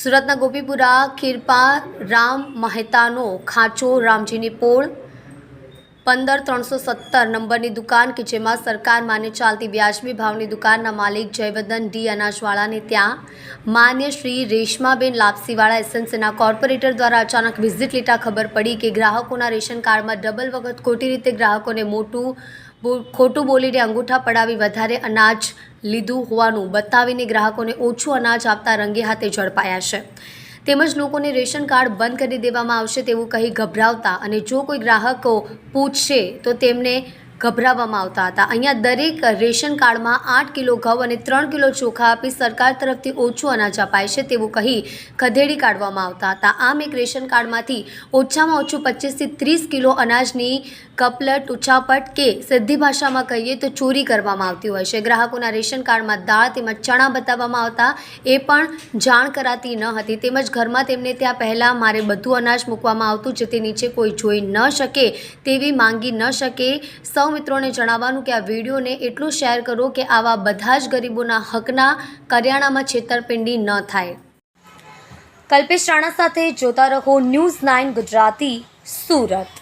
સુરતના ગોપીપુરા, ખીરપા, રામ મહેતાનો ખાંચો, રામજીની પોળ, પંદર ત્રણસો સત્તર નંબરની દુકાન કે જેમાં સરકાર માન્ય ચાલતી વ્યાજબી ભાવની દુકાનના માલિક જયવર્ધન ડી અનાજવાળાને ત્યાં માન્ય શ્રી રેશમાબેન લાપસીવાળા એસએનસીના કોર્પોરેટર દ્વારા અચાનક વિઝિટ લેતા ખબર પડી કે ગ્રાહકોના રેશન કાર્ડમાં ડબલ વખત ખોટી રીતે ગ્રાહકોને મોટું ખોટું બોલીને અંગૂઠા પડાવી વધારે અનાજ લીધું હોવાનું બતાવીને ગ્રાહકોને ઓછું અનાજ આપતા રંગે હાથે ઝડપાયા છે. તેમજ લોકોને રેશન કાર્ડ બંધ કરી દેવામાં આવશે તેવું કહી ગભરાવતા અને જો કોઈ ગ્રાહકો પૂછશે તો તેમને ગભરાવવામાં આવતા હતા. અહીંયા દરેક રેશન કાર્ડમાં આઠ કિલો ઘઉં અને ત્રણ કિલો ચોખા આપી સરકાર તરફથી ઓછું અનાજ અપાય છે તેવું કહી ખદેડી કાઢવામાં આવતા હતા. આમ એક રેશન કાર્ડમાંથી ઓછામાં ઓછું પચીસથી ત્રીસ કિલો અનાજની કપલટ, ઉછાપટ કે સિદ્ધિ ભાષામાં કહીએ તો ચોરી કરવામાં આવતી હોય છે. ગ્રાહકોના રેશન કાર્ડમાં દાળ તેમજ ચણા બતાવવામાં આવતા એ પણ જાણ કરાતી ન હતી. તેમજ ઘરમાં તેમને ત્યાં પહેલાં મારે બધું અનાજ મૂકવામાં આવતું, જેથી નીચે કોઈ જોઈ ન શકે તેવી માંગી ન શકે. મિત્રોને જણાવવાનું કે આ વિડીયોને એટલું શેર કરો કે આવા બધા જ ગરીબોના હકના કરિયાણામાં છેતરપિંડી ન થાય. કલ્પેશ રાણા સાથે જોતા રહો ન્યૂઝ નાઇન ગુજરાતી સુરત.